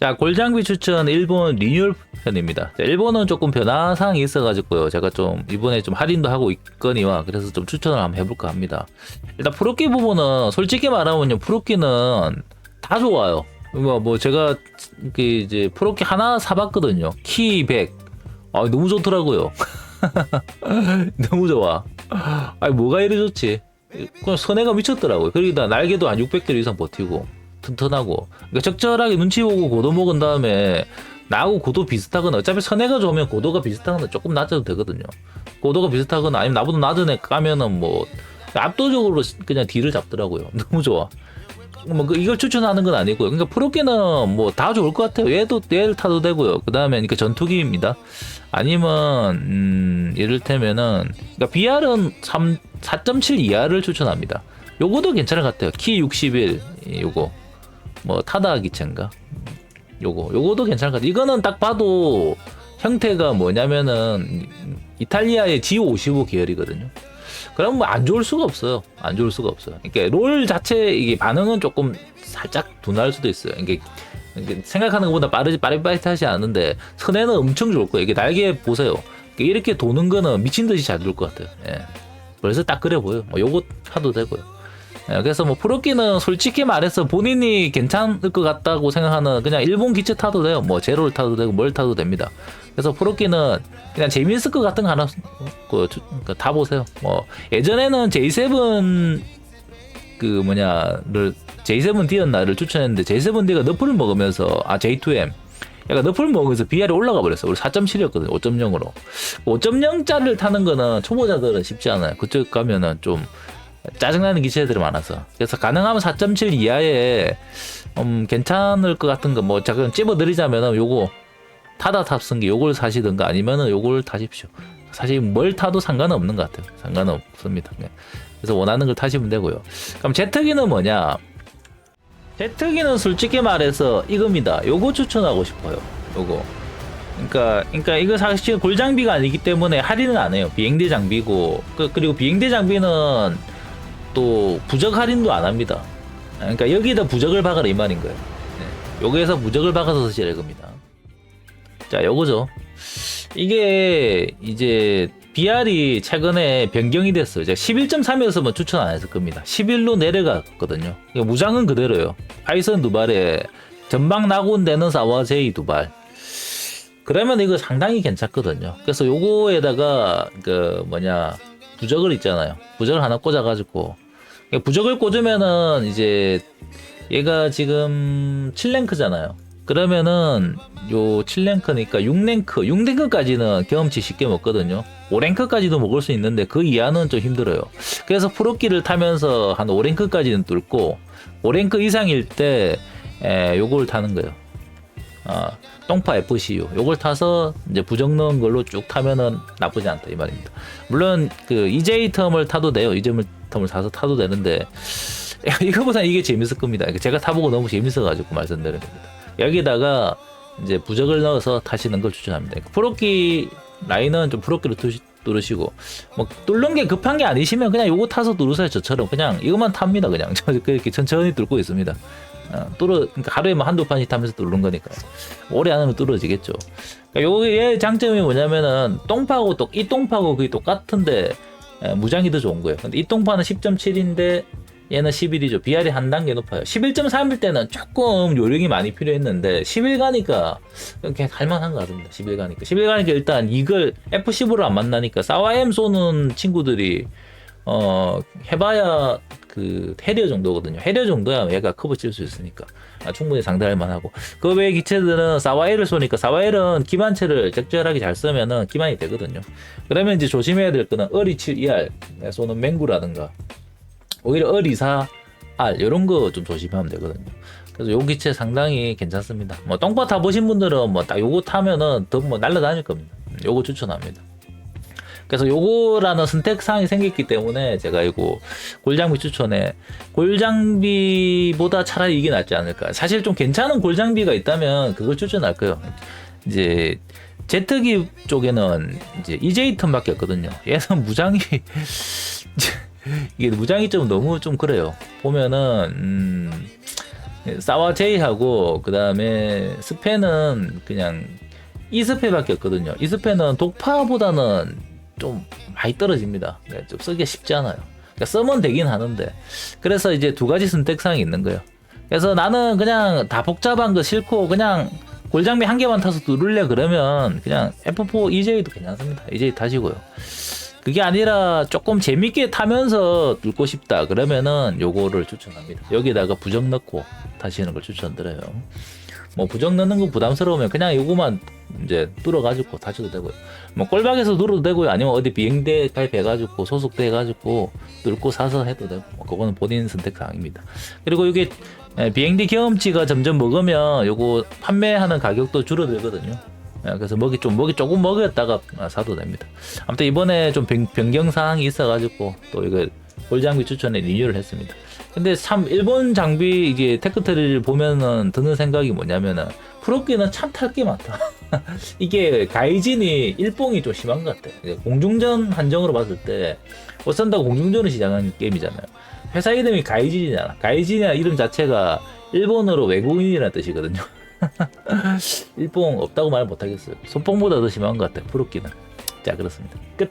자, 골장비 추천 일본 리뉴얼 편입니다. 자, 일본은 조금 변화 사항이 있어가지고요. 제가 좀 이번에 좀 할인도 하고 있거니와 그래서 좀 추천을 한번 해볼까 합니다. 일단 프로끼 부분은 솔직히 말하면요. 프로끼는 다 좋아요. 뭐, 뭐 제가 그 이제 프로끼 하나 사봤거든요. 키 100. 아, 너무 좋더라고요. 너무 좋아. 아니, 뭐가 이리 좋지? 그냥 선회가 미쳤더라고요. 그러다 날개도 한 600개로 이상 버티고. 튼튼하고 그러니까 적절하게 눈치 보고 고도 먹은 다음에 나하고 고도 비슷하거나 어차피 선애가 좋으면 고도가 비슷하거나 조금 낮아도 되거든요. 고도가 비슷하거나 아니면 나보다 낮은 애 까면은 뭐 압도적으로 그냥 뒤를 잡더라고요. 너무 좋아. 뭐 그- 이걸 추천하는 건 아니고요. 그러니까 프로게는 뭐 다 좋을 것 같아요. 얘도 얘를 타도 되고요. 그 다음에 그러니까 전투기입니다. 아니면 음, 이를테면은 그러니까 BR은 3 4.7 이하를 추천합니다. 요거도 괜찮을 것 같아요. 키 61 요거 뭐 타다 기체인가? 요거 요거도 괜찮을 것 같아요. 이거는 딱 봐도 형태가 뭐냐면은 이탈리아의 G55 계열이거든요. 그럼 뭐 안 좋을 수가 없어요. 안 좋을 수가 없어요. 그러니까 롤 자체 이게 반응은 조금 살짝 둔할 수도 있어요. 이게, 이게 생각하는 것보다 빠르지 빠릿빠릿하지 않은데 선에는 엄청 좋을 거예요. 이게 날개 보세요. 이렇게 도는 거는 미친 듯이 잘 돌 것 같아요. 예. 그래서 딱 그래 보여. 뭐 요거 타도 되고요. 예, 그래서 뭐 프로끼는 솔직히 말해서 본인이 괜찮을 것 같다고 생각하는 그냥 일본 기체 타도 돼요. 뭐 제로를 타도 되고 뭘 타도 됩니다. 그래서 프로끼는 그냥 재미있을 것 같은 거 하나 그, 주- 그다 보세요. 뭐 예전에는 J7 그 뭐냐를 J7D였나를 추천했는데 J7D가 너프를 먹으면서 아 J2M 약간 너프를 먹으면서 BR이 올라가 버렸어. 우리 4.7이었거든요. 5.0으로. 5.0짜리를 타는 거는 초보자들은 쉽지 않아요. 그쪽 가면은 좀 짜증나는 기체들이 많아서. 그래서 가능하면 4.7 이하에 음, 괜찮을 것 같은 거뭐 잠깐 찝어드리자면은 요거 타다 탑승기 요걸 사시든가 아니면은 요걸 타십시오. 사실 뭘 타도 상관은 없는 것 같아요. 상관은 없습니다. 네. 그래서 원하는 걸 타시면 되고요. 그럼 제트기는 뭐냐? 제트기는 솔직히 말해서 이겁니다. 요거 추천하고 싶어요. 요거. 그러니까 그러니까 이거 사실 골장비가 아니기 때문에 할인은 안 해요. 비행대 장비고 그, 그리고 비행대 장비는 또 부적 할인도 안 합니다. 그러니까 여기다 부적을 박아라 이 말인 거예요. 네. 여기에서 부적을 박아서 쓰시라 이겁니다. 자, 요거죠. 이게 이제 BR이 최근에 변경이 됐어요. 제가 11.3이었으면 추천 안 했을 겁니다. 11로 내려갔거든요. 무장은 그대로요. 파이썬 두 발에 전방 낙온되는 사와 제이 두 발. 그러면 이거 상당히 괜찮거든요. 그래서 요거에다가 그 뭐냐 부적을 있잖아요. 부적을 하나 꽂아가지고 부적을 꽂으면은 이제 얘가 지금 7랭크잖아요. 그러면은 요 7랭크니까 6랭크, 6랭크까지는 경험치 쉽게 먹거든요. 5랭크까지도 먹을 수 있는데 그 이하는 좀 힘들어요. 그래서 프로끼를 타면서 한 5랭크까지는 뚫고 5랭크 이상일 때 에, 요걸 타는 거예요. 아, 똥파 FCU 요걸 타서 이제 부정 넣은 걸로 쭉 타면은 나쁘지 않다 이 말입니다. 물론 그 EJ 텀을 타도 돼요. EJ 텀을 사서 타도 되는데 이거보다 이게 재밌을 겁니다. 제가 타보고 너무 재밌어가지고 말씀드리는 겁니다. 여기다가 이제 부적을 넣어서 타시는 걸 추천합니다. 프로끼 라인은 좀 프로끼로 투시, 뚫으시고 뭐 뚫는 게 급한 게 아니시면 그냥 요거 타서 뚫으세요. 저처럼 그냥 이것만 탑니다. 그냥 저 이렇게 천천히 뚫고 있습니다. 어, 뚫어 그러니까 하루에 뭐 한두 판씩 타면서 뚫는 거니까 오래 안 하면 뚫어지겠죠. 그러니까 요게 장점이 뭐냐면은 똥파고 또이 똥파고 그게 똑같은데 에, 무장이 더 좋은 거예요. 근데 이 똥파는 10.7인데 얘는 11이죠. BR이 한 단계 높아요. 11.3일 때는 조금 요령이 많이 필요했는데 11 가니까 그냥 할만한 것 같습니다. 11 가니까. 11 가니까 일단 이걸 F15를 안 만나니까 사와엠 쏘는 친구들이 어 해봐야 그 해려 정도거든요. 해려 정도야 얘가 커브 칠수 있으니까 아, 충분히 상대할 만하고 그 외의 기체들은 사와엘을 쏘니까 사와엘은 기반체를 적절하게 잘 쓰면은 기반이 되거든요. 그러면 이제 조심해야 될 거는 어리 7ER 쏘는 맹구라든가 오히려 어리사 R 이런 거 좀 조심하면 되거든요. 그래서 요 기체 상당히 괜찮습니다. 뭐 똥파 타보신 분들은 뭐 딱 요거 타면은 더 뭐 날라다닐 겁니다. 요거 추천합니다. 그래서 요거라는 선택 사항이 생겼기 때문에 제가 이거 골장비 추천에 골장비보다 차라리 이게 낫지 않을까. 사실 좀 괜찮은 골장비가 있다면 그걸 추천할 거예요. 이제 제트기 쪽에는 이제 EJ 턴밖에 없거든요. 얘는 무장이 이게 무장이 좀 너무 좀 그래요. 보면은 음, 사와 제이하고 그 다음에 스페는 그냥 이스페밖에 없거든요. 이스페는 독파보다는 좀 많이 떨어집니다. 네, 좀 쓰기 쉽지 않아요. 그러니까 쓰면 되긴 하는데 그래서 이제 두 가지 선택사항이 있는 거예요. 그래서 나는 그냥 다 복잡한 거 싫고 그냥 골장비 한 개만 타서 누를래 그러면 그냥 F4 EJ도 괜찮습니다. EJ 타시고요. 그게 아니라 조금 재밌게 타면서 뚫고 싶다 그러면은 요거를 추천합니다. 여기다가 부정 넣고 타시는 걸 추천드려요. 뭐 부정 넣는 거 부담스러우면 그냥 요거만 이제 뚫어가지고 타셔도 되고요. 뭐 꼴박에서 뚫어도 되고요. 아니면 어디 비행대 가입해가지고 소속돼 가지고 뚫고 사서 해도 되고 뭐 그거는 본인 선택 사항입니다. 그리고 이게 예, 비행기 경험치가 점점 먹으면 요거 판매하는 가격도 줄어들거든요. 예, 그래서 먹이 좀 먹이 조금 먹였다가 아, 사도 됩니다. 아무튼 이번에 좀 변, 변경 사항이 있어가지고 또 이거 골장비 추천에 리뉴를 했습니다. 근데 참 일본 장비 이게 테크트리를 보면은 드는 생각이 뭐냐면은 프로끼는 참 탈 게 많다. 이게 가이진이 일봉이 좀 심한 것 같아. 이제 공중전 한정으로 봤을 때 어선다고 공중전을 시작한 게임이잖아요. 회사 이름이 가이진이잖아. 가이진이라 이름 자체가 일본어로 외국인이라는 뜻이거든요. 일봉 없다고 말 못하겠어요. 소뽕보다 더 심한 것 같아. 프로끼는. 자 그렇습니다. 끝.